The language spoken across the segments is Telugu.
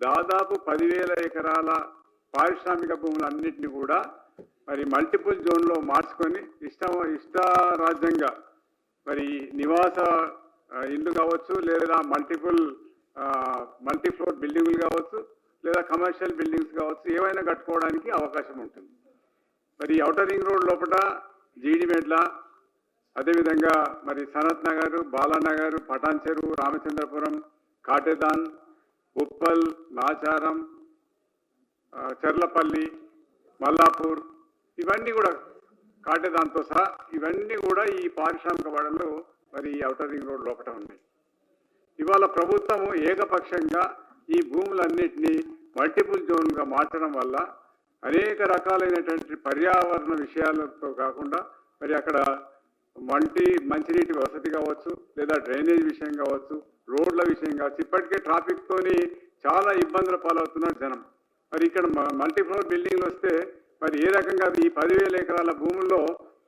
దాదాపు పదివేల ఎకరాల పారిశ్రామిక భూములన్నింటినీ కూడా మరి మల్టిపుల్ జోన్లో మార్చుకొని ఇష్ట ఇష్టారాజ్యంగా మరి నివాస ఇల్లు కావచ్చు లేదా మల్టిపుల్ మల్టీ ఫ్లోర్ బిల్డింగులు కావచ్చు లేదా కమర్షియల్ బిల్డింగ్స్ కావచ్చు ఏవైనా కట్టుకోవడానికి అవకాశం ఉంటుంది. మరి ఔటర్ రింగ్ రోడ్ లోపల జీడిమెడ్ల అదేవిధంగా మరి సనత్ నగర్ బాలానగర్ పటాన్ చెరువు రామచంద్రపురం కాటేదాన్ ఉప్పల్ నాచారం చర్లపల్లి మల్లాపూర్ ఇవన్నీ కూడా కాటేదాంతో సహా ఇవన్నీ కూడా ఈ పారిశ్రామిక వాడలు మరి ఈ ఔటర్ రింగ్ రోడ్ లోపల ఉన్నాయి. ఇవాళ ప్రభుత్వము ఏకపక్షంగా ఈ భూములన్నింటినీ మల్టిపుల్ జోన్గా మార్చడం వల్ల అనేక రకాలైనటువంటి పర్యావరణ విషయాలతో కాకుండా మరి అక్కడ మంటి మంచినీటి వసతి కావచ్చు లేదా డ్రైనేజ్ విషయం కావచ్చు రోడ్ల విషయం కావచ్చు ఇప్పటికే ట్రాఫిక్తోని చాలా ఇబ్బందుల పాలవుతున్నారు జనం. మరి ఇక్కడ మల్టీ ఫ్లోర్ బిల్డింగ్లు వస్తే మరి ఏ రకంగా ఈ పదివేల ఎకరాల భూముల్లో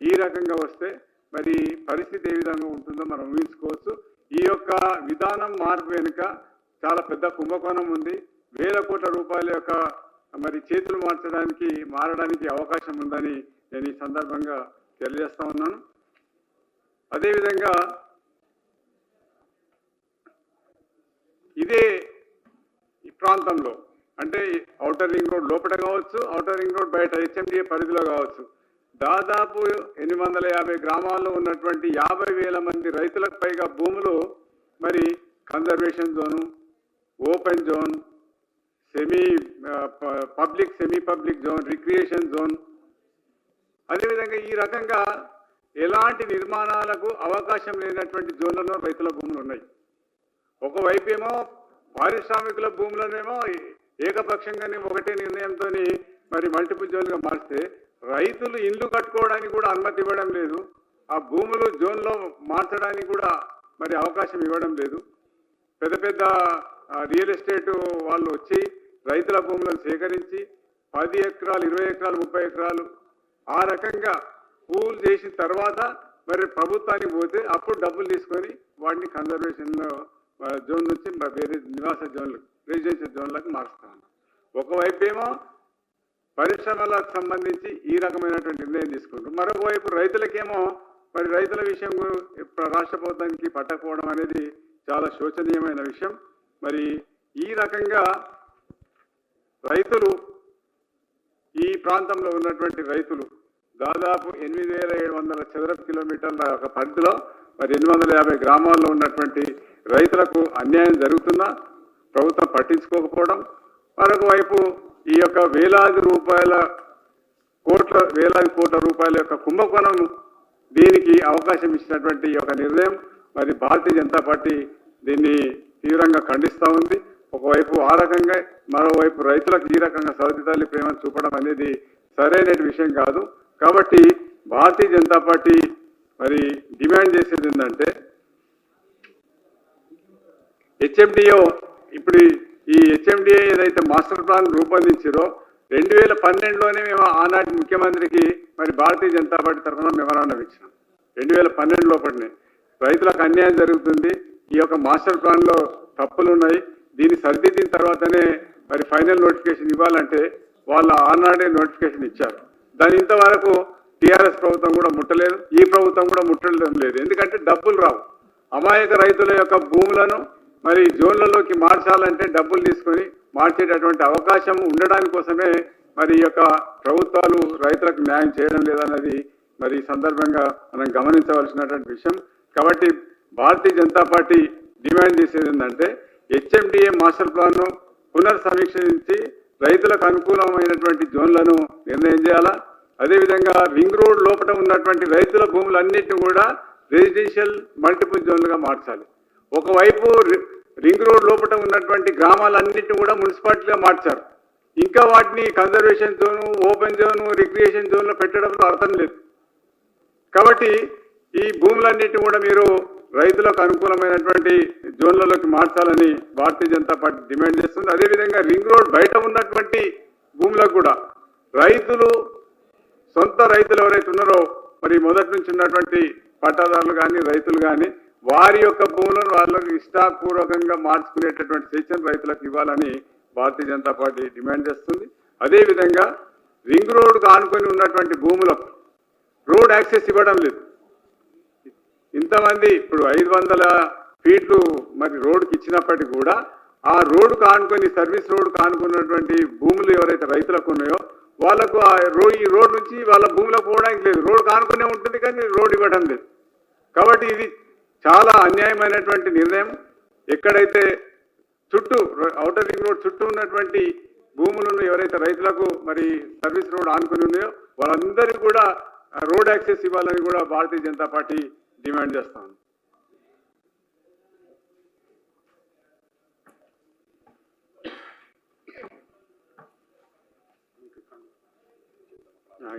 ఈ రకంగా వస్తే మరి పరిస్థితి ఏ విధంగా ఉంటుందో మనం ఊహించుకోవచ్చు. ఈ యొక్క విధానం మార్పు వెనుక చాలా పెద్ద కుంభకోణం ఉంది. వేల కోట్ల రూపాయల యొక్క మరి చేతులు మార్చడానికి మారడానికి అవకాశం ఉందని నేను ఈ సందర్భంగా తెలియజేస్తా ఉన్నాను. అదేవిధంగా ఇదే ఈ ప్రాంతంలో అంటే ఔటర్ రింగ్ రోడ్ లోపల కావచ్చు ఔటర్ రింగ్ రోడ్ బయట హెచ్ఎండిఏ పరిధిలో కావచ్చు దాదాపు ఎనిమిది వందల యాభై గ్రామాల్లో ఉన్నటువంటి యాభై వేల మంది రైతులకు పైగా భూములు మరి conservation zone open zone semi public semi public zone recreation zone. అదేవిధంగా ఈ రకంగా ఎలాంటి నిర్మాణాలకు అవకాశం లేనటువంటి జోన్లలో రైతుల భూములు ఉన్నాయి. ఒకవైపు ఏమో పారిశ్రామికుల భూములనేమో ఏకపక్షంగానే ఒకటే నిర్ణయంతో మరి మల్టిపుల్ జోన్గా మారిస్తే రైతులు ఇల్లు కట్టుకోవడానికి కూడా అనుమతి ఇవ్వడం లేదు. ఆ భూములు జోన్లో మార్చడానికి కూడా మరి అవకాశం ఇవ్వడం లేదు. పెద్ద పెద్ద రియల్ ఎస్టేట్ వాళ్ళు వచ్చి రైతుల భూములను సేకరించి పది ఎకరాలు ఇరవై ఎకరాలు ముప్పై ఎకరాలు ఆ రకంగా కూల్ చేసిన తర్వాత మరి ప్రభుత్వానికి పోతే అప్పుడు డబ్బులు తీసుకొని వాటిని కన్జర్వేషన్ జోన్ నుంచి వేరే నివాస జోన్లు రెసిడెన్షియల్ జోన్లకు మారుస్తాం ఒకవైపు ఏమో పరిశ్రమలకు సంబంధించి ఈ రకమైనటువంటి నిర్ణయం తీసుకుంటారు. మరొకవైపు రైతులకేమో మరి రైతుల విషయం ఇప్పుడు రాష్ట్ర ప్రభుత్వానికి పట్టకపోవడం అనేది చాలా శోచనీయమైన విషయం. మరి ఈ రకంగా రైతులు ఈ ప్రాంతంలో ఉన్నటువంటి రైతులు దాదాపు ఎనిమిది వేల ఏడు వందల చదరపు కిలోమీటర్ల ఒక పరిధిలో మరి ఎనిమిది వందల యాభై గ్రామాల్లో ఉన్నటువంటి రైతులకు అన్యాయం జరుగుతున్నా ప్రభుత్వం పట్టించుకోకపోవడం మరొక వైపు ఈ యొక్క వేలాది రూపాయల కోట్ల వేలాది కోట్ల రూపాయల యొక్క కుంభకోణం దీనికి అవకాశం ఇచ్చినటువంటి ఈ యొక్క నిర్ణయం. మరి భారతీయ జనతా పార్టీ దీన్ని తీవ్రంగా ఖండిస్తూ ఉంది. ఒకవైపు ఆ రకంగా మరోవైపు రైతులకు ఈ రకంగా సవతి తల్లి ప్రేమను చూపడం అనేది సరైన విషయం కాదు. కాబట్టి భారతీయ జనతా పార్టీ మరి డిమాండ్ చేసేది ఏంటంటే హెచ్ఎండిఓ ఇప్పుడు ఈ హెచ్ఎండిఏ ఏదైతే మాస్టర్ ప్లాన్ రూపొందించారో రెండు వేల పన్నెండులోనే మేము ఆనాటి ముఖ్యమంత్రికి మరి భారతీయ జనతా పార్టీ తరఫున మెమరాండం ఇచ్చినాం. రెండు వేల పన్నెండు లోపలనే. రైతులకు అన్యాయం జరుగుతుంది. ఈ యొక్క మాస్టర్ ప్లాన్లో తప్పులు ఉన్నాయి దీన్ని సరిదిద్దిన తర్వాతనే మరి ఫైనల్ నోటిఫికేషన్ ఇవ్వాలంటే వాళ్ళు ఆనాడే నోటిఫికేషన్ ఇచ్చారు. దాని ఇంతవరకు టీఆర్ఎస్ ప్రభుత్వం కూడా ముట్టలేదు ఈ ప్రభుత్వం కూడా ముట్టడం లేదు. ఎందుకంటే డబ్బులు రావు. అమాయక రైతుల యొక్క భూములను మరి జోన్లలోకి మార్చాలంటే డబ్బులు తీసుకొని మార్చేటటువంటి అవకాశం ఉండడాని కోసమే మరి ఈ యొక్క ప్రభుత్వాలు రైతులకు న్యాయం చేయడం లేదన్నది మరి ఈ సందర్భంగా మనం గమనించవలసినటువంటి విషయం. కాబట్టి భారతీయ జనతా పార్టీ డిమాండ్ చేసేది ఏంటంటే హెచ్ఎండిఏ మాస్టర్ ప్లాన్ను పునర్ సమీక్షించి రైతులకు అనుకూలమైనటువంటి జోన్లను నిర్ణయం చేయాలా? అదేవిధంగా రింగ్ రోడ్ లోపల ఉన్నటువంటి రైతుల భూములన్నింటినీ కూడా రెసిడెన్షియల్ మల్టిపుల్ జోన్లుగా మార్చాలి. ఒకవైపు రి- రింగ్ రోడ్ లోపల ఉన్నటువంటి గ్రామాలన్నింటినీ కూడా మున్సిపాలిటీగా మార్చారు. ఇంకా వాటిని conservation zone open zone recreation జోన్లో పెట్టడంలో అర్థం లేదు. కాబట్టి ఈ భూములన్నింటినీ కూడా మీరు రైతులకు అనుకూలమైనటువంటి జోన్లలోకి మార్చాలని భారతీయ జనతా పార్టీ డిమాండ్ చేస్తుంది. అదేవిధంగా రింగ్ రోడ్ బయట ఉన్నటువంటి భూములకు కూడా రైతులు సొంత రైతులు ఎవరైతే ఉన్నారో మరి మొదటి నుంచి ఉన్నటువంటి పట్టాదారులు కానీ రైతులు కానీ వారి యొక్క భూములను వాళ్ళకు ఇష్టాపూర్వకంగా మార్చుకునేటటువంటి శిక్షణ రైతులకు ఇవ్వాలని భారతీయ జనతా పార్టీ డిమాండ్ చేస్తుంది. అదేవిధంగా రింగ్ రోడ్డుకు ఆనుకొని ఉన్నటువంటి భూములకు రోడ్ యాక్సెస్ ఇవ్వడం లేదు. ఇంతమంది ఇప్పుడు ఐదు వందల ఫీట్లు మరి రోడ్డుకి ఇచ్చినప్పటికీ కూడా ఆ రోడ్డు కానుకొని సర్వీస్ రోడ్డు కానుకున్నటువంటి భూములు ఎవరైతే రైతులకు ఉన్నాయో వాళ్ళకు ఆ రోడ్ ఈ రోడ్ నుంచి వాళ్ళ భూములకు పోవడానికి లేదు. రోడ్డు కానుకునే ఉంటుంది కానీ రోడ్డు ఇవ్వడం లేదు. కాబట్టి ఇది చాలా అన్యాయమైనటువంటి నిర్ణయం. ఎక్కడైతే చుట్టూ ఔటర్ రింగ్ రోడ్ చుట్టూ ఉన్నటువంటి భూములను ఎవరైతే రైతులకు మరి సర్వీస్ రోడ్ ఆనుకుని ఉన్నాయో వాళ్ళందరికీ కూడా రోడ్ యాక్సెస్ ఇవ్వాలని కూడా భారతీయ జనతా పార్టీ డిమాండ్ చేస్తాను. ఆ,